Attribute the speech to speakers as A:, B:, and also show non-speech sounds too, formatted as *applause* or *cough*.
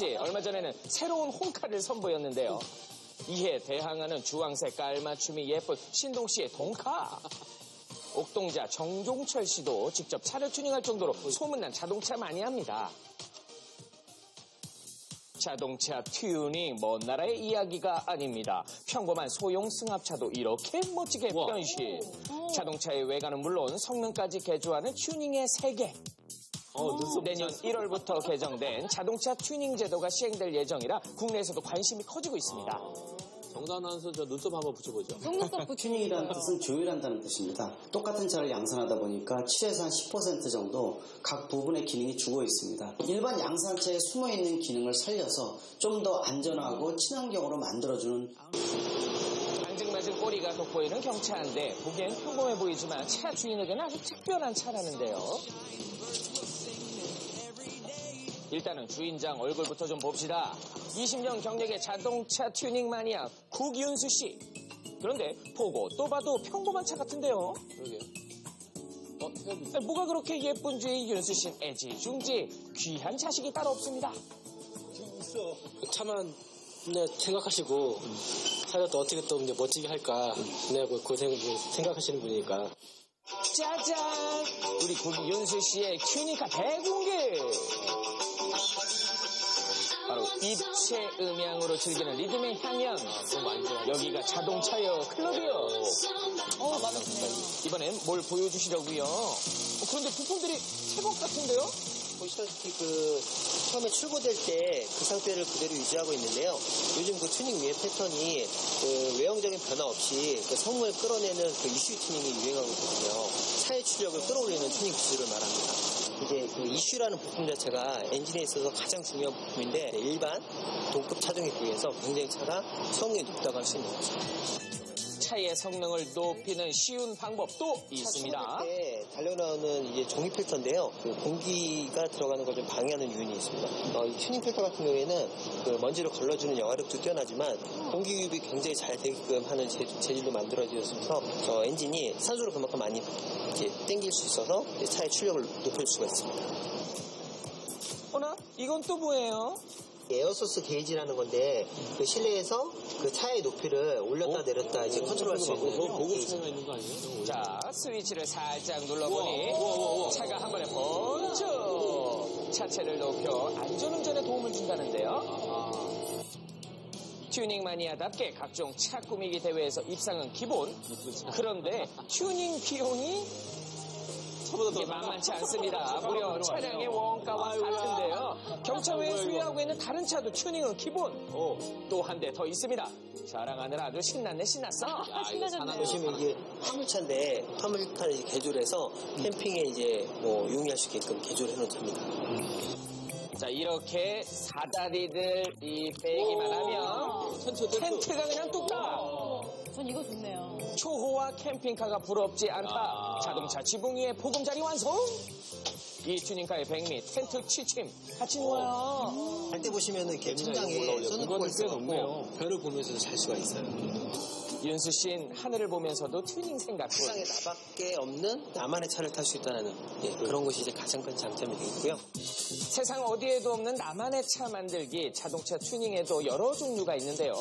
A: 씨 얼마 전에는 새로운 홈카를 선보였는데요. 이에 대항하는 주황색 깔맞춤이 예쁜 신동 씨의 동카. 옥동자 정종철 씨도 직접 차를 튜닝할 정도로 소문난 자동차 마니아입니다. 자동차 튜닝 먼 나라의 이야기가 아닙니다. 평범한 소형 승합차도 이렇게 멋지게 변신. 자동차의 외관은 물론 성능까지 개조하는 튜닝의 세계. 내년 1월부터 개정된 자동차 튜닝 제도가 시행될 예정이라 국내에서도 관심이 커지고 있습니다.
B: 정단 아나운서 저 눈썹 한번 붙여보죠.
C: 속눈썹
D: 튜닝이라는 뜻은 조율한다는 뜻입니다. 똑같은 차를 양산하다 보니까 7에서 한 10% 정도 각 부분의 기능이 죽어 있습니다. 일반 양산차에 숨어 있는 기능을 살려서 좀 더 안전하고 친환경으로 만들어주는
A: 앙증맞은 꼬리가 돋보이는 경차인데 보기엔 평범해 보이지만 차 주인에게는 아주 특별한 차라는데요. 일단은 주인장 얼굴부터 좀 봅시다. 20년 경력의 자동차 튜닝 마니아 국윤수 씨. 그런데 보고 또 봐도 평범한 차 같은데요.
B: 그러게. 어, 태엽이
A: 아니, 뭐가 그렇게 예쁜 주의 윤수 씨는 애지중지 귀한 자식이 따로 없습니다.
E: 차만 네, 생각하시고 차를 또 어떻게 또 이제 멋지게 할까 네, 그, 그 생- 그 생각하시는 분이니까
A: 짜잔! 우리 국윤수 씨의 튜닝카 대공개! 바로 입체 음향으로 즐기는 리듬의 향연. 여기가 자동차요, 클럽이요.
C: 어, 맞았네.
A: 이번엔 뭘 보여주시려고요? 어, 그런데 부품들이 새것 같은데요?
F: 보시다시피 그 처음에 출고될 때 그 상태를 그대로 유지하고 있는데요. 요즘 그 튜닝 위의 패턴이 그 외형적인 변화 없이 그 성능을 끌어내는 그 이슈 튜닝이 유행하고 있거든요. 차의 출력을 끌어올리는 튜닝 기술을 말합니다. 이제 그 이슈라는 부품 자체가 엔진에 있어서 가장 중요한 부품인데 일반 동급 차종에 비해서 굉장히 차가 성능이 높다고 할 수 있는 거죠.
A: 차의 성능을 높이는 쉬운 방법도 있습니다.
F: 출고될 때 달려 나오는 이제 종이 필터인데요. 그 공기가 들어가는 걸 좀 방해하는 요인이 있습니다. 어, 이 튜닝 필터 같은 경우에는 그 먼지를 걸러주는 영화력도 뛰어나지만 공기 유입이 굉장히 잘 되게끔 하는 재, 질로 만들어져서 어, 엔진이 산소를 그만큼 많이 이렇게 땡길 수 있어서 차의 출력을 높일 수가 있습니다.
A: 어나? 이건 또 뭐예요?
F: 에어소스 게이지라는 건데 그 실내에서 그 차의 높이를 올렸다 내렸다 이제 컨트롤할 수 있는
B: 그거 고급
F: 게이지.
B: 차이가 있는 거 아니에요?
A: 자, 스위치를 살짝 눌러보니 차가 한 번에 번쩍 차체를 높여 안전운전에 도움을 준다는데요. 튜닝 마니아답게 각종 차 꾸미기 대회에서 입상은 기본. 그런데 튜닝 비용이 이게 만만치 않습니다. *laughs* 무려 차량의 원가와 같은데요. 경차 외에 소유하고 있는 다른 차도 튜닝은 기본. 또 한 대 더 있습니다. 자랑하느라 아주 신났네 신났어.
C: 신나졌네요.
F: 보시면 이게 화물차인데 화물차를 이제 개조해서 캠핑에 이제 뭐 용이할 수 있게끔 개조를 해놓은 차입니다.
A: 자 이렇게 사다리들 이 빼기만 하면 텐트가 그냥 뚝딱
C: 전 이거 좋네요.
A: 초호화 캠핑카가 부럽지 않다. 자동차 지붕 위에 보금자리 완성. 이 튜닝카의 백미 텐트 취침. 같이 놓아요.
F: 할때 보시면은 이렇게 천장에 쏘는 있어갖고 별을 보면서 잘 수가 있어요.
A: 윤수 씨는 하늘을 보면서도 튜닝 생각뿐
F: 세상에 나밖에 없는 나만의 차를 탈 수 있다는 예, 그런 것이 이제 가장 큰 장점이 되겠고요.
A: 세상 어디에도 없는 나만의 차 만들기 자동차 튜닝에도 여러 종류가 있는데요